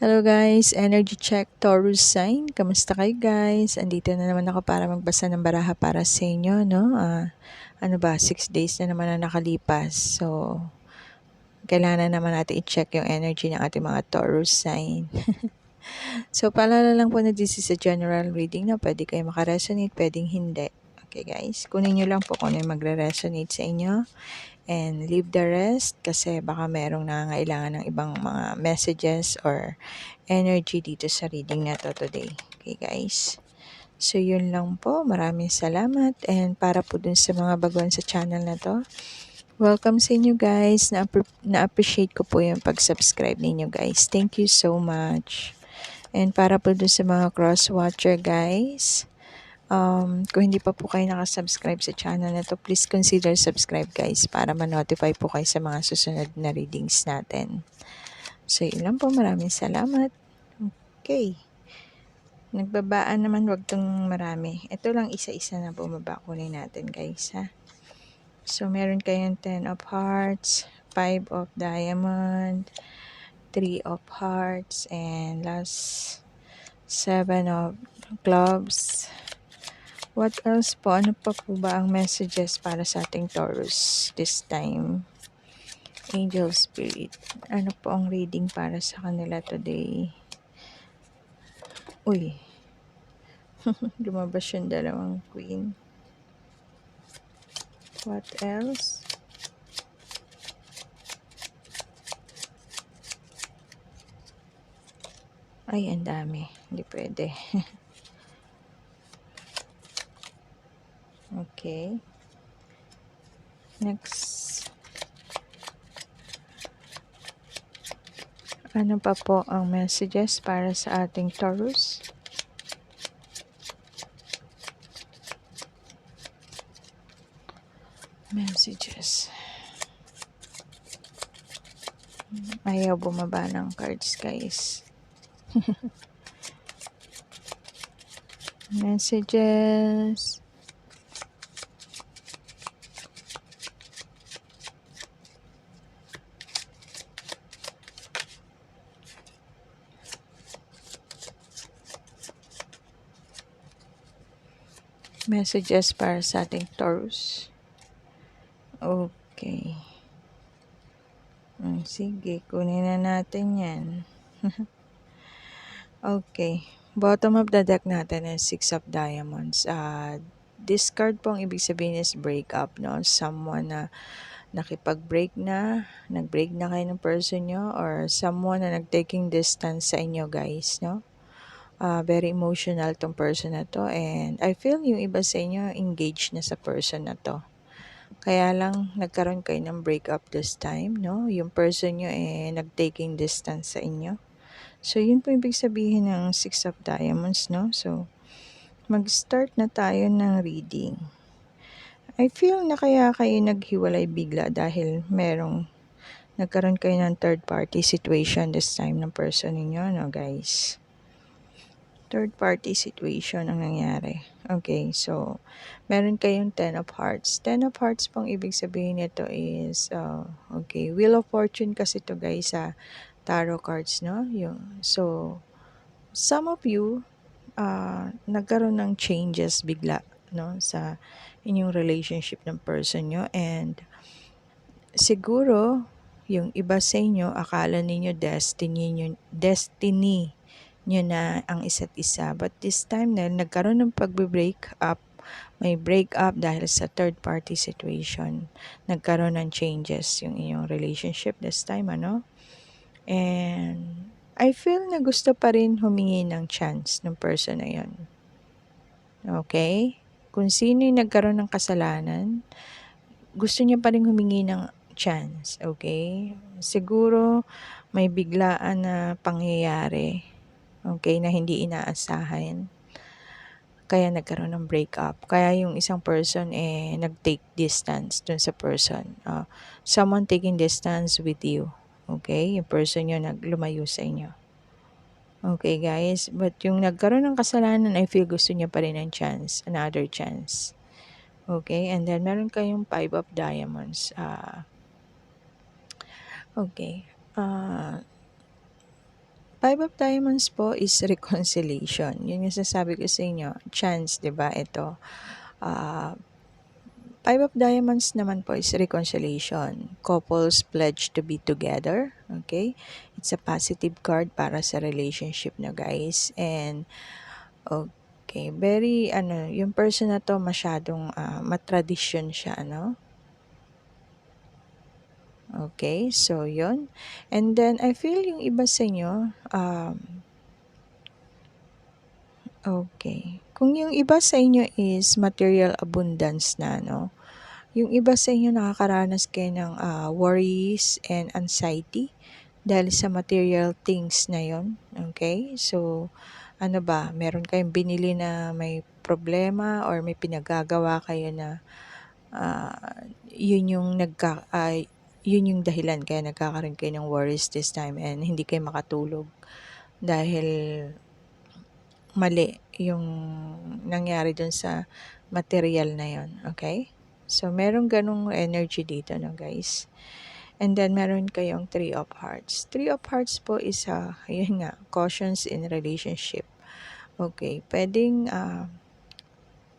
Hello guys, energy check Taurus sign. Kamusta kayo guys? Andito na naman ako para magbasa ng baraha para sa inyo, no? Ah, ano ba, 6 days na naman na nakalipas. So, kailangan na naman natin i-check yung energy ng ating mga Taurus sign. so, paalala lang po na this is a general reading na pwede kayo makaresonate, pwedeng hindi. Okay guys, kunin nyo lang po kung ano yung magre-resonate sa inyo and leave the rest kasi baka merong nangangailangan ng ibang mga messages or energy dito sa reading na to today. Okay guys? So yun lang po. Maraming salamat and para po dun sa mga baguhan sa channel na to, welcome sa inyo guys. Na-appreciate ko po yung pag-subscribe ninyo guys. Thank you so much. And para po dun sa mga cross-watcher guys, Um, kung hindi pa po kayo nakasubscribe sa channel na to, please consider subscribe guys para ma-notify po kayo sa mga susunod na readings natin. So, yun po. Maraming salamat. Okay. Nagbabaan naman, wag tong marami. Ito lang isa-isa na bumaba kunin natin guys ha. So, meron kayong 10 of hearts, 5 of diamond, 3 of hearts, and last 7 of clubs, What else po? Ano pa po ba ang messages para sa ating Taurus this time? Angel Spirit. Ano po ang reading para sa kanila today? Uy. Lumabas yung dalawang queen. What else? Ay, ang dami. Hindi pwede. Okay. Next. Ano pa po ang messages para sa ating Taurus? Messages. Ayaw bumaba ng cards, guys. messages. Messages para sa ating Taurus. Okay. Sige, kunin na natin yan. okay. Bottom of the deck natin is Six of Diamonds. Uh, this card pong ibig sabihin is break up, no? Someone na nakipag-break na, nag-break na kayo ng person nyo, or someone na nag-taking distance sa inyo, guys, no? Uh, very emotional tong person na to and I feel yung iba sa inyo engaged na sa person na to. Kaya lang nagkaroon kayo ng breakup this time, no? Yung person nyo eh nag-taking distance sa inyo. So yun po ibig sabihin ng Six of Diamonds, no? So mag-start na tayo ng reading. I feel na kaya kayo naghiwalay bigla dahil merong nagkaroon kayo ng third party situation this time ng person ninyo, no guys? Third party situation ang nangyari. Okay, so meron kayong 10 of hearts. 10 of hearts pong ibig sabihin nito is, uh, okay, Wheel of Fortune kasi to guys sa tarot cards, no? Yung, so, some of you, uh, nagkaroon ng changes bigla, no? Sa inyong relationship ng person nyo and siguro, yung iba sa inyo, akala ninyo destiny nyo, destiny nyo na ang isa't isa. But this time na nagkaroon ng pagbe-break up, may break up dahil sa third party situation. Nagkaroon ng changes yung inyong relationship this time, ano? And I feel na gusto pa rin humingi ng chance ng person na yon. Okay? Kung sino yung nagkaroon ng kasalanan, gusto niya pa rin humingi ng chance. Okay? Siguro may biglaan na pangyayari okay, na hindi inaasahan. Kaya nagkaroon ng breakup. Kaya yung isang person eh nag-take distance dun sa person. Uh, someone taking distance with you. Okay? Yung person yun naglumayo sa inyo. Okay guys, but yung nagkaroon ng kasalanan, I feel gusto niya pa rin ng chance, another chance. Okay, and then meron kayong five of diamonds. Uh, okay, uh, Five of Diamonds po is reconciliation. Yun yung sasabi ko sa inyo. Chance, di ba? Ito. Uh, Five of Diamonds naman po is reconciliation. Couples pledge to be together. Okay? It's a positive card para sa relationship na guys. And, okay, very, ano, yung person na to masyadong uh, matradisyon siya, ano? Okay, so yon And then, I feel yung iba sa inyo, um, okay. Kung yung iba sa inyo is material abundance na, no? Yung iba sa inyo nakakaranas kayo ng uh, worries and anxiety dahil sa material things na yon Okay? So, ano ba, meron kayong binili na may problema or may pinagagawa kayo na uh, yun yung nagka, uh, yun yung dahilan kaya nagkakaroon kayo ng worries this time and hindi kayo makatulog dahil mali yung nangyari dun sa material na yon okay? So, meron ganong energy dito, no, guys. And then, meron kayong Three of Hearts. Three of Hearts po is, uh, yun nga, cautions in relationship. Okay, pwedeng, uh,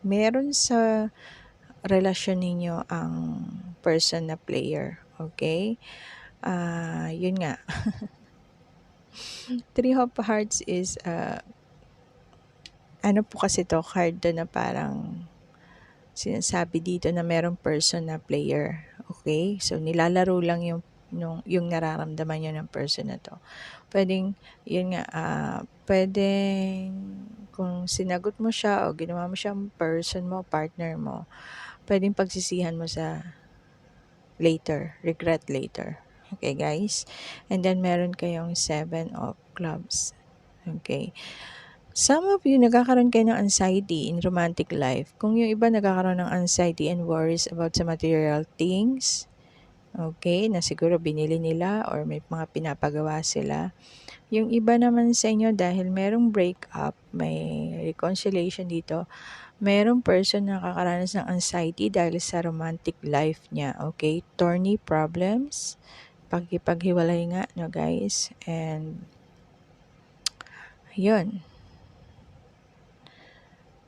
meron sa relasyon ninyo ang person na player. Okay? Uh, yun nga. Three of Hearts is, uh, ano po kasi to, card na parang sinasabi dito na merong person na player. Okay? So, nilalaro lang yung nung yung nararamdaman niyo ng person na to. Pwedeng, yun nga, uh, pwedeng kung sinagot mo siya o ginawa mo siyang person mo, partner mo, pwedeng pagsisihan mo sa later, regret later. Okay, guys? And then, meron kayong seven of clubs. Okay. Some of you, nagkakaroon kayo ng anxiety in romantic life. Kung yung iba nagkakaroon ng anxiety and worries about sa material things, okay, na siguro binili nila or may mga pinapagawa sila. Yung iba naman sa inyo, dahil merong breakup, may reconciliation dito, merong person na nakakaranas ng anxiety dahil sa romantic life niya, okay? Thorny problems, pagkipaghiwalay nga, no guys? And, yun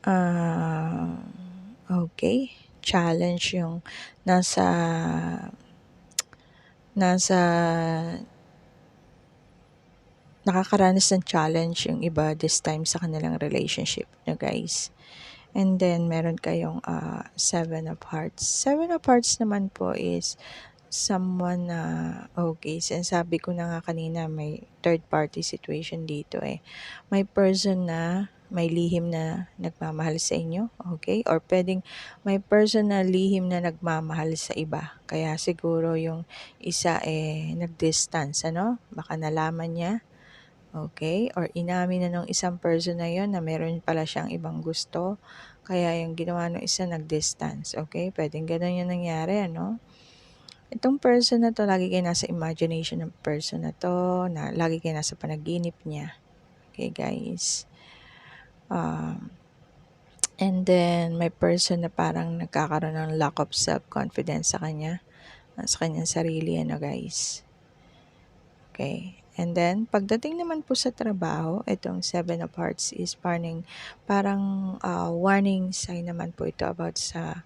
Ah, okay. Challenge yung nasa nasa nakakaranas ng challenge yung iba this time sa kanilang relationship na guys. And then, meron kayong uh, Seven of Hearts. Seven of Hearts naman po is someone na, okay, sinasabi ko na nga kanina, may third party situation dito eh. May person na may lihim na nagmamahal sa inyo, okay? Or pwedeng may person na lihim na nagmamahal sa iba. Kaya siguro yung isa eh nag-distance, ano? Baka nalaman niya, okay? Or inamin na ng isang person na yon na meron pala siyang ibang gusto. Kaya yung ginawa ng isa nag-distance, okay? Pwedeng ganun yung nangyari, ano? Itong person na to, lagi kayo nasa imagination ng person na to, na lagi kayo nasa panaginip niya. Okay, guys. Um, and then, may person na parang nagkakaroon ng lack of self-confidence sa kanya, sa kanyang sarili, ano guys. Okay. And then, pagdating naman po sa trabaho, itong Seven of Hearts is parang, parang uh, warning sign naman po ito about sa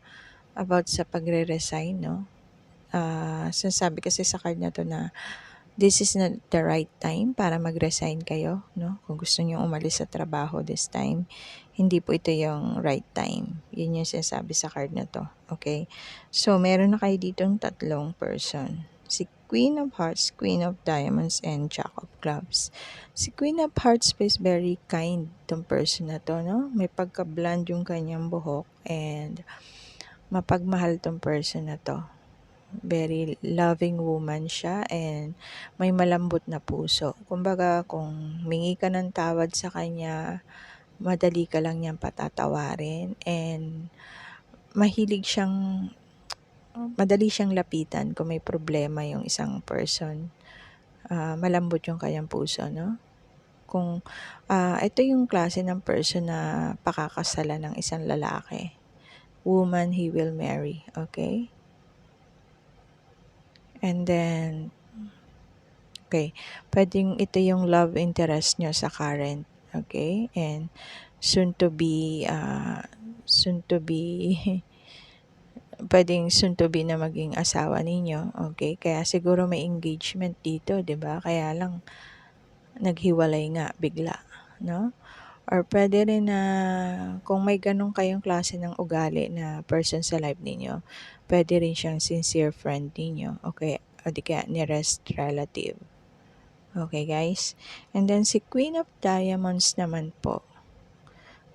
about sa pagre-resign, no? Uh, sinasabi kasi sa card na to na this is not the right time para mag-resign kayo, no? Kung gusto niyo umalis sa trabaho this time, hindi po ito yung right time. Yun yung sinasabi sa card na to. Okay? So, meron na kayo ditong tatlong person. Si Queen of Hearts, Queen of Diamonds, and Jack of Clubs. Si Queen of Hearts is very kind tong person na to, no? May pagka-bland yung kanyang buhok and mapagmahal tong person na to very loving woman siya and may malambot na puso. Kumbaga, kung mingi ka ng tawad sa kanya, madali ka lang niyang patatawarin and mahilig siyang madali siyang lapitan kung may problema yung isang person. Uh, malambot yung kanyang puso, no? Kung uh, ito yung klase ng person na pakakasala ng isang lalaki. Woman he will marry, okay? And then, Okay. Pwedeng ito yung love interest nyo sa current. Okay. And soon to be, uh, soon to be, pwedeng be na maging asawa ninyo. Okay. Kaya siguro may engagement dito, 'di ba Kaya lang, naghiwalay nga bigla. No? Or pwede rin na kung may ganun kayong klase ng ugali na person sa life ninyo, pwede rin siyang sincere friend ninyo. Okay, o di kaya nearest relative. Okay guys? And then si Queen of Diamonds naman po.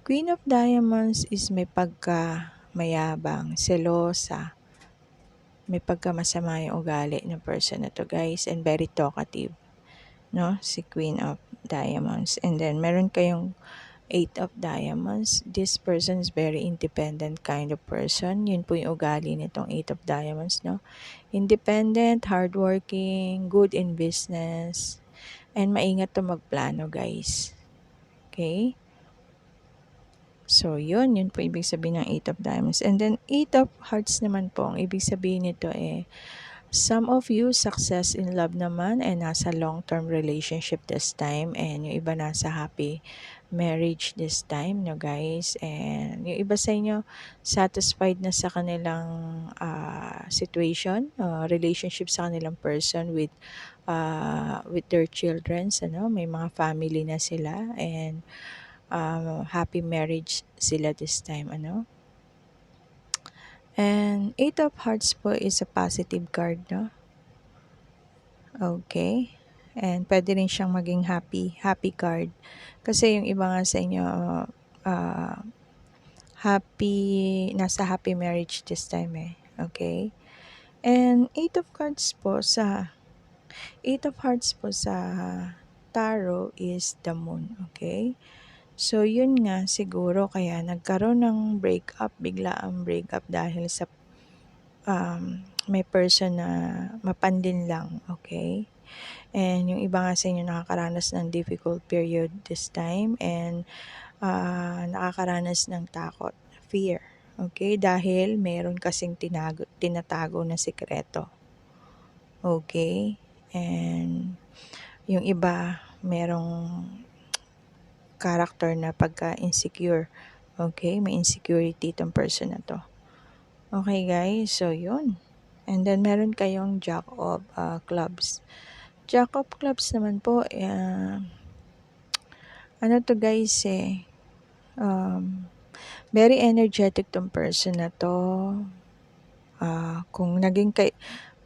Queen of Diamonds is may pagka mayabang, selosa, may pagkamasama yung ugali ng person na to guys and very talkative no si Queen of Diamonds and then meron kayong Eight of Diamonds. This person is very independent kind of person. Yun po yung ugali nitong Eight of Diamonds, no? Independent, hardworking, good in business, and maingat to magplano, guys. Okay? So, yun. Yun po ibig sabihin ng Eight of Diamonds. And then, Eight of Hearts naman po. Ang ibig sabihin nito eh, Some of you success in love naman and nasa long-term relationship this time and yung iba nasa happy marriage this time, no guys. And yung iba sa inyo satisfied na sa kanilang uh, situation, uh, relationship sa kanilang person with uh, with their children, ano, may mga family na sila and uh, happy marriage sila this time, ano. And Eight of Hearts po is a positive card, no? Okay. And pwede rin siyang maging happy, happy card. Kasi yung iba nga sa inyo, uh, happy, nasa happy marriage this time eh. Okay? And Eight of Cards po sa, Eight of Hearts po sa Tarot is the Moon. Okay? So, yun nga siguro kaya nagkaroon ng breakup, bigla ang breakup dahil sa um, may person na mapandin lang, okay? And yung iba nga sa inyo nakakaranas ng difficult period this time and uh, nakakaranas ng takot, fear, okay? Dahil meron kasing tinago, tinatago na sikreto, okay? And yung iba merong character na pagka-insecure. Okay, may insecurity itong person na to. Okay guys, so yun. And then meron kayong Jack of uh, Clubs. Jack of Clubs naman po, uh, ano to guys eh, um, very energetic tong person na to. Uh, kung naging kay,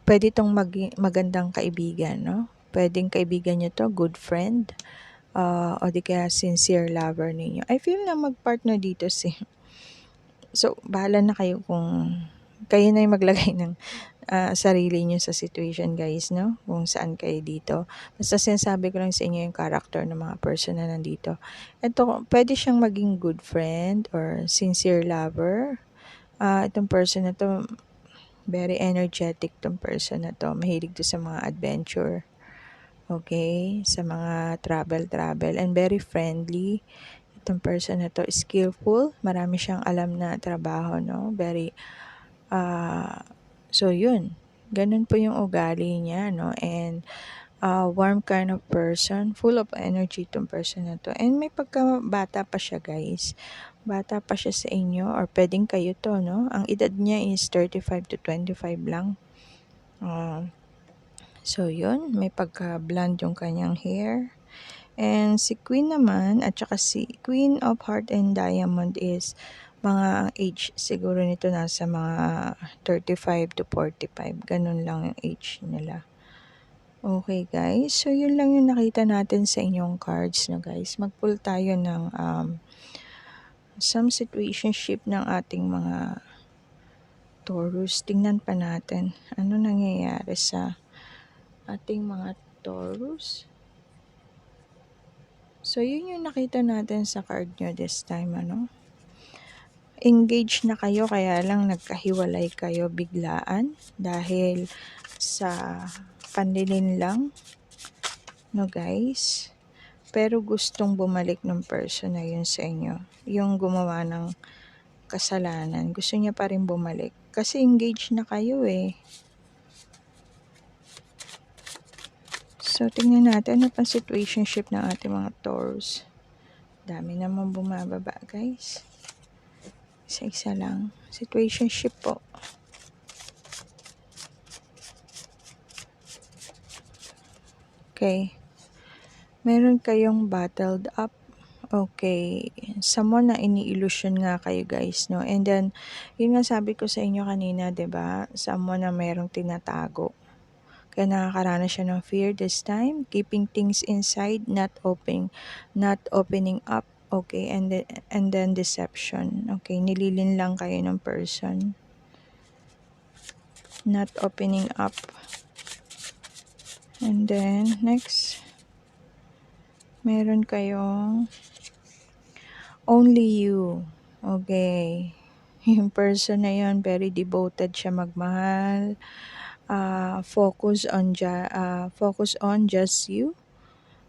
pwede tong mag, magandang kaibigan, no? Pwedeng kaibigan nyo to, good friend uh, o di kaya sincere lover ninyo. I feel na mag-partner dito si So, bahala na kayo kung kayo na yung maglagay ng uh, sarili nyo sa situation guys, no? Kung saan kayo dito. Basta sinasabi ko lang sa inyo yung character ng mga person na nandito. Ito, pwede siyang maging good friend or sincere lover. Uh, itong person na to, very energetic tong person na to. Mahilig to sa mga adventure okay, sa mga travel-travel and very friendly. Itong person na to skillful, marami siyang alam na trabaho, no? Very, uh, so yun, ganun po yung ugali niya, no? And, uh, warm kind of person, full of energy itong person na to. And may pagka-bata pa siya, guys. Bata pa siya sa inyo or pwedeng kayo to, no? Ang edad niya is 35 to 25 lang. Uh, So, yun. May pagka-blonde yung kanyang hair. And si Queen naman, at saka si Queen of Heart and Diamond is mga age siguro nito nasa mga 35 to 45. Ganun lang yung age nila. Okay guys, so yun lang yung nakita natin sa inyong cards na guys. Mag-pull tayo ng um, some situationship ng ating mga Taurus. Tingnan pa natin ano nangyayari sa ating mga Taurus. So, yun yung nakita natin sa card nyo this time, ano? Engage na kayo, kaya lang nagkahiwalay kayo biglaan dahil sa panlilin lang. No, guys? Pero gustong bumalik ng person na yun sa inyo. Yung gumawa ng kasalanan. Gusto niya pa rin bumalik. Kasi engage na kayo eh. So, tingnan natin ano pang situationship ng ating mga Taurus. Dami naman bumababa, guys. Isa-isa lang. Situationship po. Okay. Meron kayong battled up. Okay. Someone na ini-illusion nga kayo guys, no? And then, yun nga sabi ko sa inyo kanina, ba Someone na merong tinatago. Kaya nakakaranas siya ng fear this time, keeping things inside, not opening, not opening up. Okay, and then, and then deception. Okay, nililin lang kayo ng person. Not opening up. And then, next, meron kayong only you. Okay. Yung person na yun, very devoted siya magmahal. Uh, focus on ja, uh, focus on just you.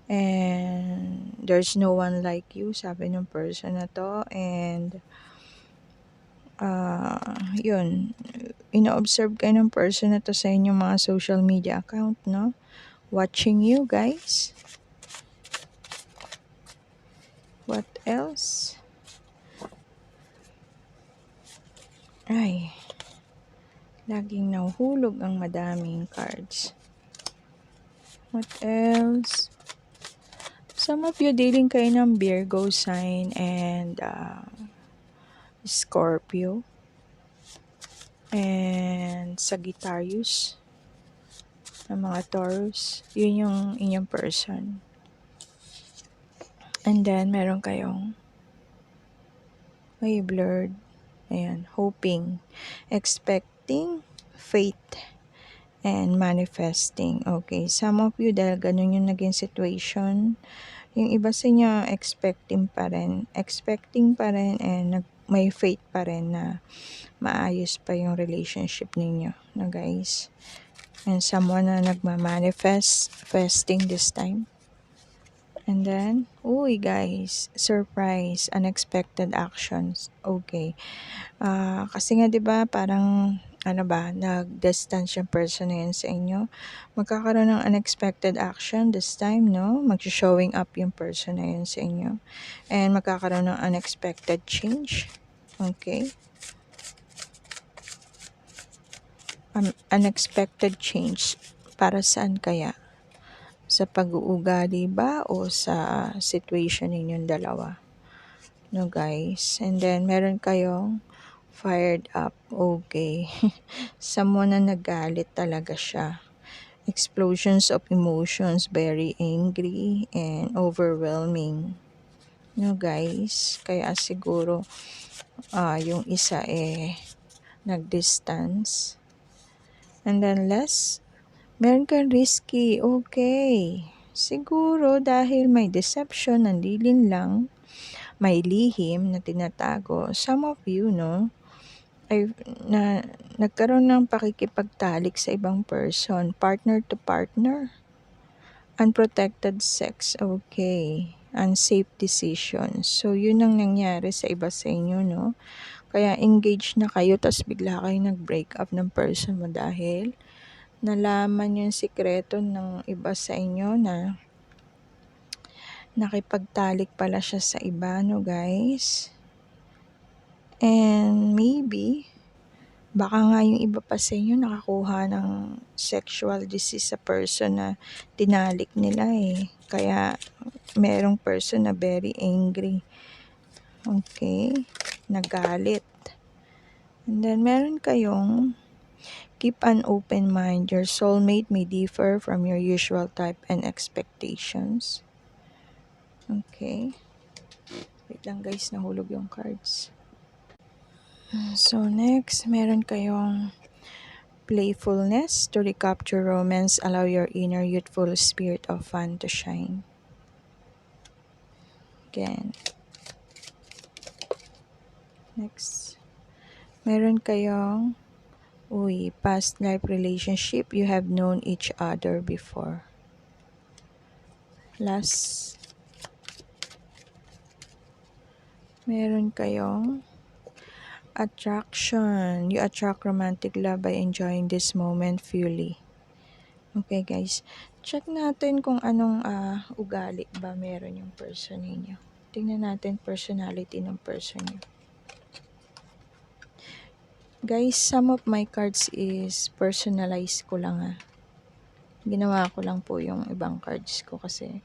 And there's no one like you, sabi ng person na to. And uh, yun, ino-observe kayo ng person na to sa inyong mga social media account, no? Watching you guys. What else? Ay, laging nahuhulog ang madaming cards. What else? Some of you dealing kayo ng Virgo sign and uh, Scorpio and Sagittarius ng mga Taurus. Yun yung inyong person. And then, meron kayong may blurred. Ayan, hoping, expecting, faith, and manifesting. Okay, some of you, dahil ganun yung naging situation, yung iba sa inyo, expecting pa rin. Expecting pa rin and nag, may faith pa rin na maayos pa yung relationship ninyo, na guys. And someone na nagma-manifest, fasting this time. And then, uy guys, surprise, unexpected actions. Okay. Uh, kasi nga 'di ba parang ano ba, nag-distance yung person na yun sa inyo. Magkakaroon ng unexpected action this time, no? Mag-showing up yung person na yun sa inyo. And magkakaroon ng unexpected change. Okay? Um, unexpected change. Para saan kaya? sa pag-uugali ba o sa situation ninyong dalawa. No guys. And then meron kayong fired up. Okay. Someone na nagalit talaga siya. Explosions of emotions, very angry and overwhelming. No guys. Kaya siguro uh, yung isa eh nag-distance. And then less Meron kang risky, okay. Siguro dahil may deception, nandilin lang, may lihim na tinatago. Some of you, no, ay na nagkaroon ng pakikipagtalik sa ibang person, partner to partner. Unprotected sex, okay. Unsafe decisions. So, yun ang nangyari sa iba sa inyo, no? Kaya engaged na kayo, tapos bigla kayo nag-break up ng person mo dahil nalaman yung sikreto ng iba sa inyo na nakipagtalik pala siya sa iba, no guys? And maybe, baka nga yung iba pa sa inyo nakakuha ng sexual disease sa person na tinalik nila eh. Kaya, merong person na very angry. Okay? Nagalit. And then, meron kayong Keep an open mind. Your soulmate may differ from your usual type and expectations. Okay. Wait lang guys, nahulog yung cards. So next, meron kayong playfulness to recapture romance, allow your inner youthful spirit of fun to shine. Again. Next. Meron kayong Uy, past life relationship, you have known each other before. Last, meron kayong attraction. You attract romantic love by enjoying this moment fully. Okay guys, Check natin kung anong ah, ugali ba meron yung person ninyo. Tingnan natin personality ng person nyo. Guys, some of my cards is personalized ko lang ah. Ginawa ko lang po yung ibang cards ko kasi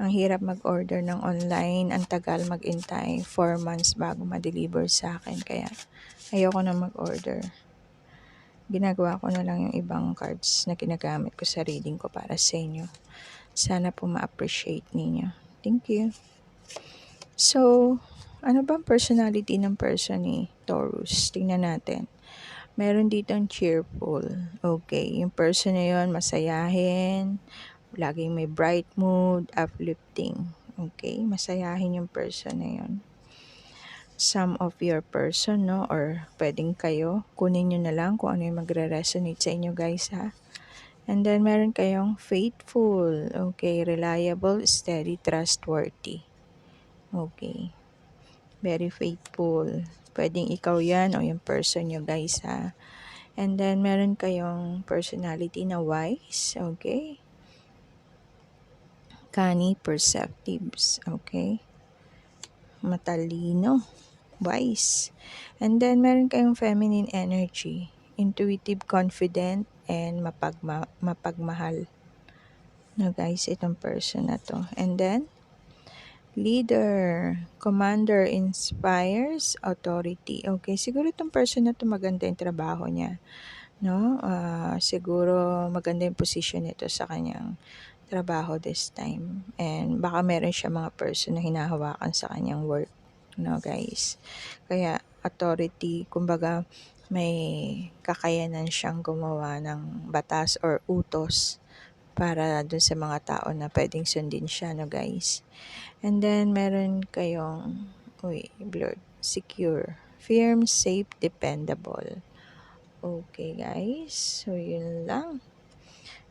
ang hirap mag-order ng online, ang tagal mag-intay, 4 months bago ma-deliver sa akin. Kaya ayoko na mag-order. Ginagawa ko na lang yung ibang cards na ginagamit ko sa reading ko para sa inyo. Sana po ma-appreciate ninyo. Thank you. So, ano bang personality ng person ni Taurus? Tingnan natin. Meron ditong cheerful. Okay, yung person na yun, masayahin, laging may bright mood, uplifting. Okay, masayahin yung person na yun. Some of your person, no? Or pwedeng kayo, kunin nyo na lang kung ano yung magre-resonate sa inyo guys, ha? And then, meron kayong faithful. Okay, reliable, steady, trustworthy. Okay. Very faithful. Pwedeng ikaw yan o yung person nyo guys, ha? And then, meron kayong personality na wise. Okay. Canny perceptives. Okay. Matalino. Wise. And then, meron kayong feminine energy. Intuitive, confident, and mapagma mapagmahal. No guys, itong person na to. And then, leader, commander, inspires, authority. Okay, siguro itong person na to maganda yung trabaho niya. No? Ah, siguro maganda yung position nito sa kanyang trabaho this time. And baka meron siya mga person na hinahawakan sa kanyang work. No, guys. Kaya authority, kumbaga may kakayanan siyang gumawa ng batas or utos para dun sa mga tao na pwedeng sundin siya, no guys. And then, meron kayong, uy, blurred, secure, firm, safe, dependable. Okay, guys. So, yun lang.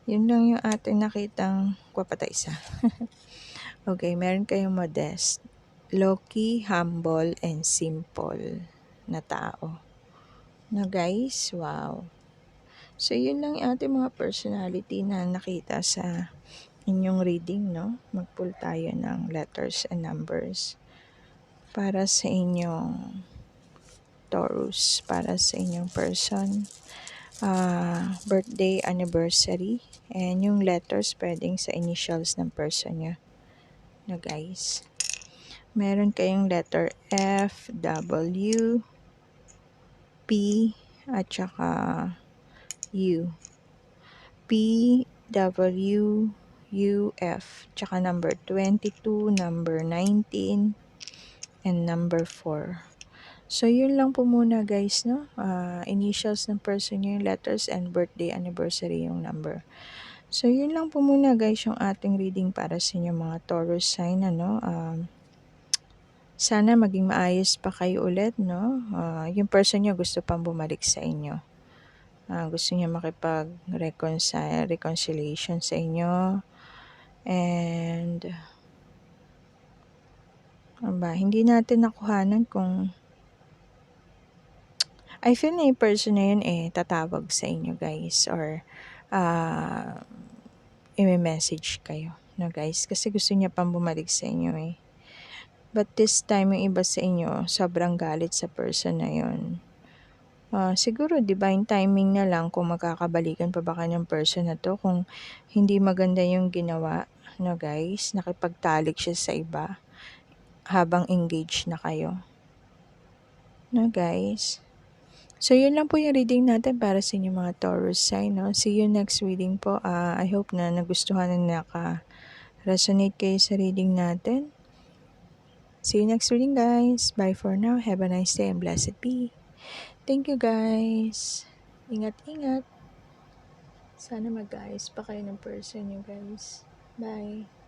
Yun lang yung ating nakitang kwapata isa. okay, meron kayong modest, low-key, humble, and simple na tao. Na guys, wow. So, yun lang yung ating mga personality na nakita sa inyong reading, no? Mag-pull tayo ng letters and numbers para sa inyong Taurus, para sa inyong person, uh, birthday, anniversary, and yung letters pwedeng sa initials ng person nyo. No, guys. Meron kayong letter F, W, P, at saka U. P, W, U, F. Tsaka number 22, number 19, and number 4. So, yun lang po muna guys, no? Uh, initials ng person yung letters and birthday anniversary yung number. So, yun lang po muna guys yung ating reading para sa inyo mga Taurus sign, ano? Um, sana maging maayos pa kayo ulit, no? Uh, yung person nyo gusto pang bumalik sa inyo. Uh, gusto niya makipag-reconcile, reconciliation sa inyo. And, ba, hindi natin nakuhanan kung I feel na yung person na yun eh, tatawag sa inyo guys or uh, i-message kayo. No guys, kasi gusto niya pang bumalik sa inyo eh. But this time, yung iba sa inyo, sobrang galit sa person na yun. Uh, siguro divine timing na lang kung magkakabalikan pa ba kanyang person na to. Kung hindi maganda yung ginawa, no guys, nakipagtalik siya sa iba habang engaged na kayo. No guys. So, yun lang po yung reading natin para sa inyo mga Taurus sign. No? See you next reading po. Uh, I hope na nagustuhan na naka-resonate kayo sa reading natin. See you next reading guys. Bye for now. Have a nice day and blessed be. Thank you guys. Ingat-ingat. Sana mag-guys pa kayo ng person you guys. Bye.